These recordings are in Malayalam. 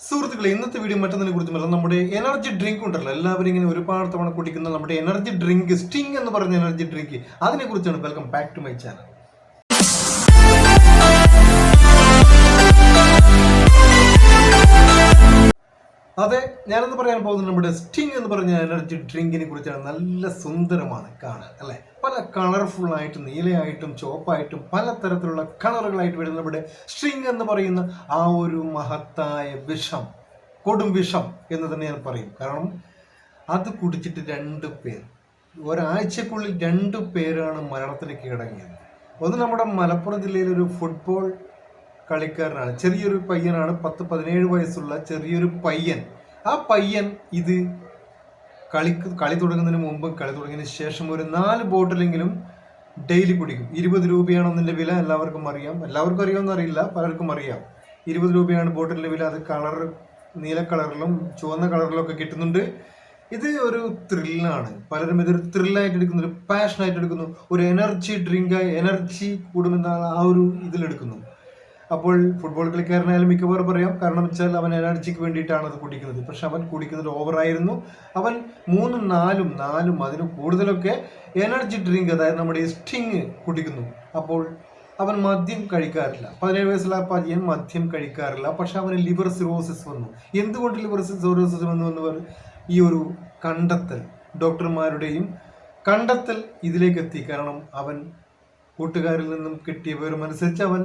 സുഹൃത്തുക്കളെ ഇന്നത്തെ വീഡിയോ മറ്റൊന്നിനെ കുറിച്ച് പറഞ്ഞാൽ നമ്മുടെ എനർജി ഡ്രിങ്ക് ഉണ്ടല്ലോ. എല്ലാവരും ഇങ്ങനെ ഒരുപാട് തവണ കുടിക്കുന്ന നമ്മുടെ എനർജി ഡ്രിങ്ക് സ്റ്റിങ് എന്ന് പറഞ്ഞ എനർജി ഡ്രിങ്ക് അതിനെ കുറിച്ചാണ് welcome back to my channel അതെ ഞാനെന്ന് പറയാൻ പോകുന്നത് നമ്മുടെ സ്റ്റിങ് എന്ന് പറഞ്ഞ എനർജി ഡ്രിങ്കിനെ കുറിച്ചാണ്. നല്ല സുന്ദരമാണ് കാണാൻ അല്ലെ? പല കളർഫുൾ ആയിട്ട് നീലയായിട്ടും ചുവപ്പായിട്ടും പല തരത്തിലുള്ള കളറുകളായിട്ട് വരുന്ന നമ്മുടെ സ്റ്റിങ് എന്ന് പറയുന്ന ആ ഒരു മഹത്തായ വിഷം കൊടും വിഷം എന്ന് തന്നെ ഞാൻ പറയും. കാരണം അത് കുടിച്ചിട്ട് രണ്ട് പേർ ഒരാഴ്ചക്കുള്ളിൽ രണ്ട് പേരാണ് മരണത്തിന് കീഴടങ്ങിയത് ഒന്ന് നമ്മുടെ മലപ്പുറം ജില്ലയിലെ ഒരു ഫുട്ബോൾ കളിക്കാരനാണ് ചെറിയൊരു പയ്യനാണ് പത്ത് പതിനേഴ് വയസ്സുള്ള ചെറിയൊരു പയ്യൻ. ആ പയ്യൻ ഇത് കളി കളി തുടങ്ങുന്നതിന് മുമ്പ് കളി തുടങ്ങിയതിന് ശേഷം ഒരു നാല് ബോട്ടിലെങ്കിലും ഡെയിലി കുടിക്കും. ഇരുപത് രൂപയാണ് ഒന്നിന്റെ വില എല്ലാവർക്കും അറിയാം. എല്ലാവർക്കും അറിയാമെന്ന് അറിയില്ല പലർക്കും അറിയാം. ഇരുപത് രൂപയാണ് ബോട്ടിലിന്റെ വില. അത് കളർ നീല കളറിലും ചുവന്ന കളറിലും ഒക്കെ കിട്ടുന്നുണ്ട്. ഇത് ഒരു ത്രില്ലാണ് പലരും ഇതൊരു ത്രില്ലായിട്ട് എടുക്കുന്നു ഒരു പാഷനായിട്ട് എടുക്കുന്നു. ഒരു എനർജി ഡ്രിങ്കായി എനർജി കൂടുമെന്ന ആ ഒരു ഇതിലെടുക്കുന്നു അപ്പോൾ ഫുട്ബോൾ കളിക്കാരനായാലും മിക്കവാറും പറയാം. കാരണം വെച്ചാൽ അവൻ എനർജിക്ക് വേണ്ടിയിട്ടാണ് അത് കുടിക്കുന്നത്. പക്ഷെ അവൻ കുടിക്കുന്നത് ഓവറായിരുന്നു അവൻ മൂന്നും നാലും നാലും അതിന് കൂടുതലൊക്കെ എനർജി ഡ്രിങ്ക് അതായത് നമ്മുടെ സ്റ്റിങ് കുടിക്കുന്നു. അപ്പോൾ അവൻ മദ്യം കഴിക്കാറില്ല. പതിനേഴ് വയസ്സുള്ള പയ്യൻ മദ്യം കഴിക്കാറില്ല. പക്ഷെ അവന് ലിവർ സിറോസിസ് വന്നു. എന്തുകൊണ്ട് ലിവർ സിറോസിസ് വന്നു എന്ന് ഈ ഒരു കണ്ടെത്തൽ. ഡോക്ടർമാരുടെയും കണ്ടെത്തൽ ഇതിലേക്ക് എത്തി. കാരണം അവൻ കൂട്ടുകാരിൽ നിന്നും കിട്ടിയ വിവരം അനുസരിച്ച് അവൻ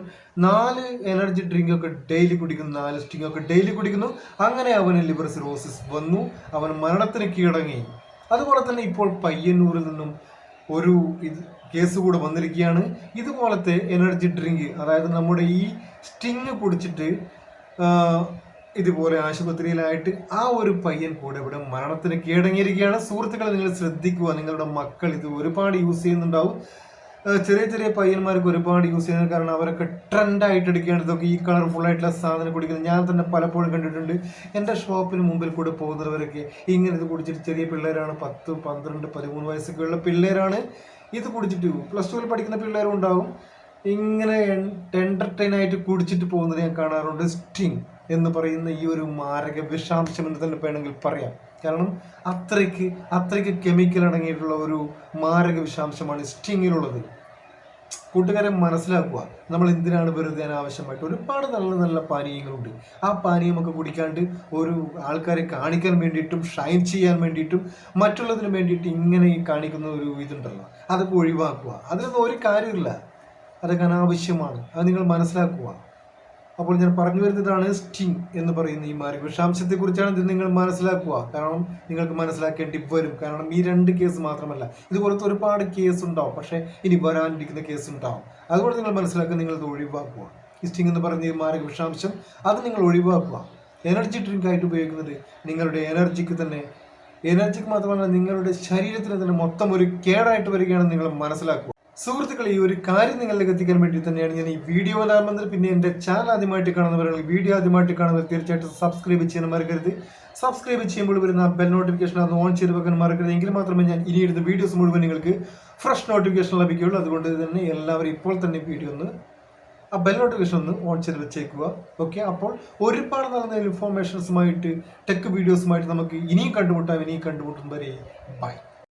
നാല് എനർജി ഡ്രിങ്ക് ഒക്കെ ഡെയിലി കുടിക്കുന്നു നാല് സ്റ്റിങ് ഒക്കെ ഡെയിലി കുടിക്കുന്നു. അങ്ങനെ അവന് ലിവർ സിറോസിസ് വന്നു. അവൻ മരണത്തിന് കീഴടങ്ങി. അതുപോലെ തന്നെ ഇപ്പോൾ പയ്യന്നൂരിൽ നിന്നും ഒരു ഇത് കേസ് കൂടെ വന്നിരിക്കുകയാണ്. ഇതുപോലത്തെ എനർജി ഡ്രിങ്ക് അതായത് നമ്മുടെ ഈ സ്റ്റിങ് കുടിച്ചിട്ട് ഇതുപോലെ ആശുപത്രിയിലായിട്ട് ആ ഒരു പയ്യൻ കൂടെ ഇവിടെ മരണത്തിന് കീഴടങ്ങിയിരിക്കുകയാണ്. സുഹൃത്തുക്കളെ നിങ്ങൾ ശ്രദ്ധിക്കുക. നിങ്ങളുടെ മക്കൾ ഇത് ഒരുപാട് യൂസ് ചെയ്യുന്നുണ്ടാവും. ചെറിയ ചെറിയ പയ്യന്മാർക്ക് ഒരുപാട് യൂസ് ചെയ്യുന്നത് കാരണം അവരൊക്കെ ട്രെൻഡായിട്ട് എടുക്കുകയാണ്. ഇതൊക്കെ ഈ കളർഫുൾ ആയിട്ടുള്ള സാധനം കുടിക്കുന്നത്. ഞാൻ തന്നെ പലപ്പോഴും കണ്ടിട്ടുണ്ട്. എന്റെ ഷോപ്പിന് മുമ്പിൽ കൂടെ പോകുന്നവരൊക്കെ ഇങ്ങനെ ഇത് കുടിച്ചിട്ട് ചെറിയ പിള്ളേരാണ് പത്ത് പന്ത്രണ്ട് പതിമൂന്ന് വയസ്സൊക്കെ ഉള്ള പിള്ളേരാണ് ഇത് കുടിച്ചിട്ട് പ്ലസ് ടുവിൽ പഠിക്കുന്ന പിള്ളേരും ഉണ്ടാവും ഇങ്ങനെ എന്റർടൈൻ ആയിട്ട് കുടിച്ചിട്ട് പോകുന്നത് ഞാൻ കാണാറുണ്ട്. സ്റ്റിങ് എന്ന് പറയുന്ന ഈ ഒരു മാരക വിഷാംശം എന്ന് തന്നെ വേണമെങ്കിൽ പറയാം. കാരണം അത്രയ്ക്ക് അത്രയ്ക്ക് കെമിക്കൽ അടങ്ങിയിട്ടുള്ള ഒരു മാരക വിഷാംശമാണ് സ്റ്റിങ്ങിലുള്ളത് കൂട്ടുകാരെ മനസ്സിലാക്കുക നമ്മൾ എന്തിനാണ് വെറുതെ ആവശ്യമായിട്ട് ഒരുപാട് നല്ല നല്ല പാനീയങ്ങളുണ്ട്. ആ പാനീയമൊക്കെ കുടിക്കാണ്ട് ഒരു ആൾക്കാരെ കാണിക്കാൻ വേണ്ടിയിട്ടും ഷൈൻ ചെയ്യാൻ വേണ്ടിയിട്ടും മറ്റുള്ളതിന് വേണ്ടിയിട്ട് ഇങ്ങനെ കാണിക്കുന്ന ഒരു ഇതുണ്ടല്ലോ. അതൊക്കെ ഒഴിവാക്കുക. അതിലൊന്നും ഒരു കാര്യമില്ല അതൊക്കെ അനാവശ്യമാണ്. അത് നിങ്ങൾ മനസ്സിലാക്കുക. അപ്പോൾ ഞാൻ പറഞ്ഞു വരുന്നതാണ് സ്റ്റിങ് എന്ന് പറയുന്ന ഈ മാറി. വിഷാംശത്തെ കുറിച്ചാണ് ഇത് നിങ്ങൾ മനസ്സിലാക്കുക. കാരണം നിങ്ങൾക്ക് മനസ്സിലാക്കേണ്ടി വരും. കാരണം ഈ രണ്ട് കേസ് മാത്രമല്ല ഇതുപോലത്തെ ഒരുപാട് കേസ് ഉണ്ടാവും. പക്ഷേ ഇനി വരാനിരിക്കുന്ന കേസ് ഉണ്ടാവും. അതുകൊണ്ട് നിങ്ങൾ മനസ്സിലാക്കുക നിങ്ങൾ ഇത് ഒഴിവാക്കുക. സ്റ്റിങ് എന്ന് പറയുന്ന ഈ മാരക വിഷാംശം അത് നിങ്ങൾ ഒഴിവാക്കുക. എനർജി ഡ്രിങ്ക് ആയിട്ട് ഉപയോഗിക്കുന്നത് നിങ്ങളുടെ എനർജിക്ക് തന്നെ. എനർജിക്ക് മാത്രമല്ല നിങ്ങളുടെ ശരീരത്തിന് തന്നെ മൊത്തം ഒരു കേടായിട്ട് വരികയാണെന്ന് നിങ്ങൾ മനസ്സിലാക്കുക. സുഹൃത്തുക്കളെ ഈ ഒരു കാര്യം നിങ്ങളിലേക്ക് എത്തിക്കാൻ വേണ്ടി തന്നെയാണ് ഞാൻ ഈ വീഡിയോ വരാമെന്നത് പിന്നെ എന്റെ ചാനൽ ആദ്യമായിട്ട് കാണുന്നവരാണ് വീഡിയോ ആദ്യമായിട്ട് കാണുന്നവർ തീർച്ചയായിട്ടും സബ്സ്ക്രൈബ് ചെയ്യാൻ മറക്കരുത്. സബ്സ്ക്രൈബ് ചെയ്യുമ്പോൾ വരുന്ന ബെൽ നോട്ടിഫിക്കേഷൻ അത് ഓൺ ചെയ്ത് വെക്കാൻ മറക്കരുത്. എങ്കിൽ മാത്രമേ ഞാൻ ഇനി ഇടുന്ന വീഡിയോസ് മുഴുവൻ നിങ്ങൾക്ക് ഫ്രഷ് നോട്ടിഫിക്കേഷൻ ലഭിക്കുകയുള്ളൂ. അതുകൊണ്ട് തന്നെ എല്ലാവരും ഇപ്പോൾ തന്നെ വീഡിയോ ഒന്ന് ആ ബെൽ നോട്ടിഫിക്കേഷൻ ഒന്ന് ഓൺ ചെയ്ത് വെച്ചേക്കുക. ഓക്കെ അപ്പോൾ ഒരുപാട് നല്ല ഇൻഫോർമേഷൻസുമായിട്ട് ടെക് വീഡിയോസുമായിട്ട് നമുക്ക് ഇനിയും കണ്ടുമുട്ടാം. ഇനിയും കണ്ടുമുട്ടും വരെ. ബൈ